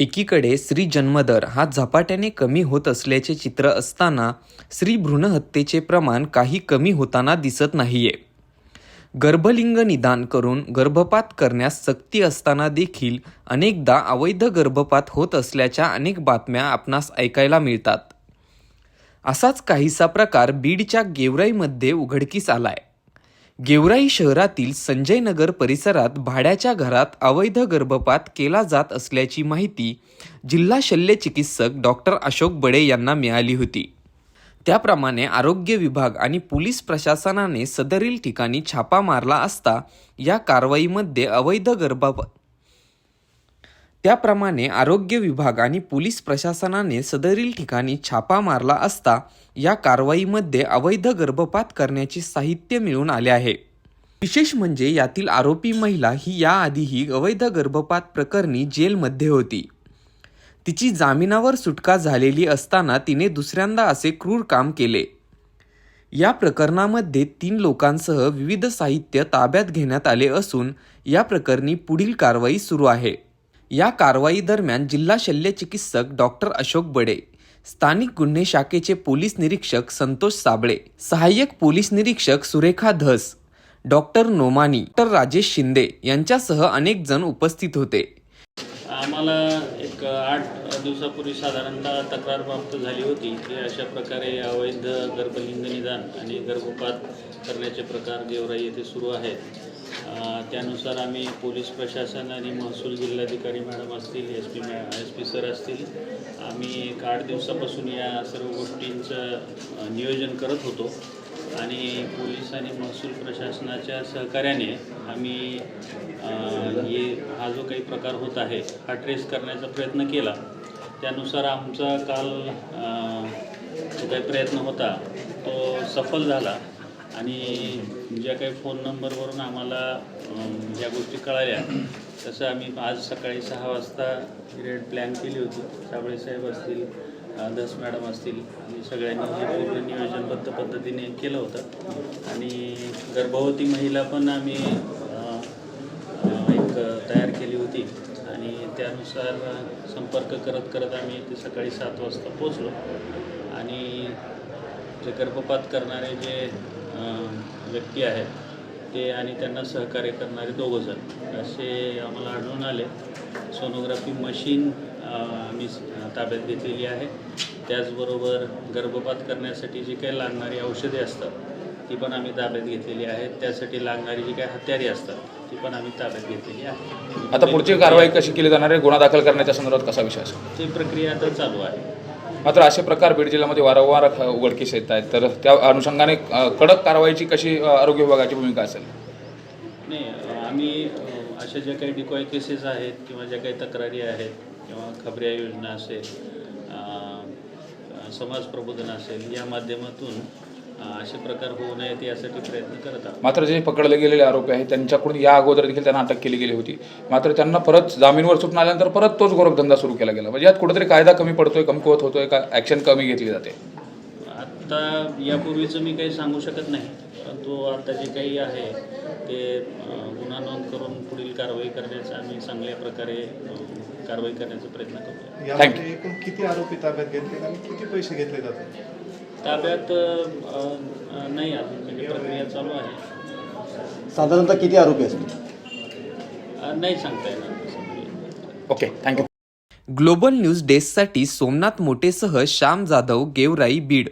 एकीकडे स्त्री जन्मदर हा झपाट्याने कमी होत असल्याचे चित्र असताना स्त्री भ्रूणहत्येचे प्रमाण काही कमी होताना दिसत नाहीये. गर्भलिंग निदान करून गर्भपात करण्यास सक्ती असताना देखील अनेकदा अवैध गर्भपात होत असल्याच्या अनेक बातम्या आपणास ऐकायला मिळतात. असाच काहीसा प्रकार बीडच्या गेवराईमध्ये उघडकीस आलाय. गेवराई शहरातील संजय नगर परिसरात भाड्याच्या घरात अवैध गर्भपात केला जात असल्याची माहिती जिल्हा शल्य चिकित्सक डॉक्टर अशोक बडे यांना मिळाली होती. त्याप्रमाणे आरोग्य विभाग आणि पोलीस प्रशासनाने सदरील ठिकाणी छापा मारला असता या कारवाईमध्ये अवैध गर्भपात त्याप्रमाणे आरोग्य विभाग आणि पोलीस प्रशासनाने सदरील ठिकाणी छापा मारला असता या कारवाईमध्ये अवैध गर्भपात करण्याचे साहित्य मिळून आले आहे. विशेष म्हणजे यातील आरोपी महिला ही याआधीही अवैध गर्भपात प्रकरणी जेलमध्ये होती. तिची जामिनावर सुटका झालेली असताना तिने दुसऱ्यांदा असे क्रूर काम केले. या प्रकरणामध्ये तीन लोकांसह विविध साहित्य ताब्यात घेण्यात आले असून या प्रकरणी पुढील कारवाई सुरू आहे. या कारवाई दरम्यान जिल्हा शल्य चिकित्सक डॉक्टर अशोक बडे स्थानिक गुन्हे शाखेचे पोलीस निरीक्षक संतोष साबळे सहाय्यक पोलीस निरीक्षक सुरेखा धस डॉक्टर नोमानी डॉक्टर राजेश शिंदे यांच्यासह अनेक जण उपस्थित होते. आम्हाला एक आठ दिवसापूर्वी साधारणतः तक्रार प्राप्त झाली होती की अशा प्रकारे अवैध गर्भलिंग निदान आणि गर्भपात करण्याचे प्रकार गेवराई येथे सुरू आहेत. त्यानुसार आम्ही पोलीस प्रशासन आणि महसूल जिल्हाधिकारी मॅडम असतील एस पी मॅ एस पी सर असतील आम्ही एक आठ दिवसापासून या सर्व गोष्टींचं नियोजन करत होतो. आणि पोलीस आणि महसूल प्रशासनाच्या सहकार्याने आम्ही हे हा जो काही प्रकार होत आहे हा ट्रेस करण्याचा प्रयत्न केला. त्यानुसार आमचा काल जो काही प्रयत्न होता तो सफल झाला. आणि ज्या काही फोन नंबरवरून आम्हाला ज्या गोष्टी कळाल्या तसं आम्ही आज सकाळी सहा वाजता रेड प्लॅन केली होती. साबळे साहेब असतील दस मॅडम असतील सगळ्यांनी हे पूर्ण नियोजनबद्ध पद्धतीने केलं होतं. आणि गर्भवती महिला पण आम्ही एक तयार केली होती. आणि त्यानुसार संपर्क करत करत आम्ही ते सकाळी सात वाजता पोचलो आणि जे गर्भपात करणारे जे व्यक्ती आहेत ते आणि त्यांना सहकार्य करणारे दोघं जण. असे आम्हाला आढळून आले. सोनोग्राफी मशीन आम्ही ताब्यात घेतलेली आहे. त्याचबरोबर गर्भपात करण्यासाठी जी काही लागणारी औषधे असतात ती पण आम्ही ताब्यात घेतलेली आहेत. त्यासाठी लागणारी जी काही हत्यारे असतात ती पण आम्ही ताब्यात घेतलेली आहे आता पुढची कारवाई कशी केली जाणार आहे? गुन्हा दाखल करण्याच्या संदर्भात कसा विषय असेल? ती प्रक्रिया आता चालू आहे. मात्र असे प्रकार बीड जिल्ह्यामध्ये वारंवार उघडकीस येत आहेत. तर त्या अनुषंगाने कडक कारवाईची कशी आरोग्य विभागाची भूमिका असेल? नाही आम्ही अशा ज्या काही डिकॉय केसेस आहेत किंवा ज्या काही तक्रारी आहेत किंवा खबऱ्या योजना असेल समाज प्रबोधन असेल या माध्यमातून असे प्रकार होऊ नयेत यासाठी प्रयत्न करत आहोत. मात्र जे पकडले गेलेले आरोपी आहेत त्यांच्याकडून या अगोदर देखील त्यांना अटक केली गेली होती. मात्र त्यांना परत जामीनवर सुटून आल्यानंतर परत तोच गोरखधंदा सुरू केला गेला. म्हणजे यात कुठेतरी कायदा कमी पडतोय कमकुवत होतोय का ॲक्शन कमी घेतली जाते? आत्ता यापूर्वीचं मी काही सांगू शकत नाही. परंतु आता जे काही आहे ते गुन्हा नोंद करून पुढील कारवाई करण्याचा आम्ही चांगल्या प्रकारे कारवाई करण्याचा प्रयत्न एकूण किती आरोपी ताब्यात घेतले आणि किती पैसे घेतले जातात? ताब्यात नाही अजून म्हणजे प्रक्रिया चालू आहे. साधारणतः किती आरोपी असतील नाही सांगता येणार. Okay thank you global news डेस्कसाठी Somnath मोटेसह श्याम जाधव गेवराई बीड.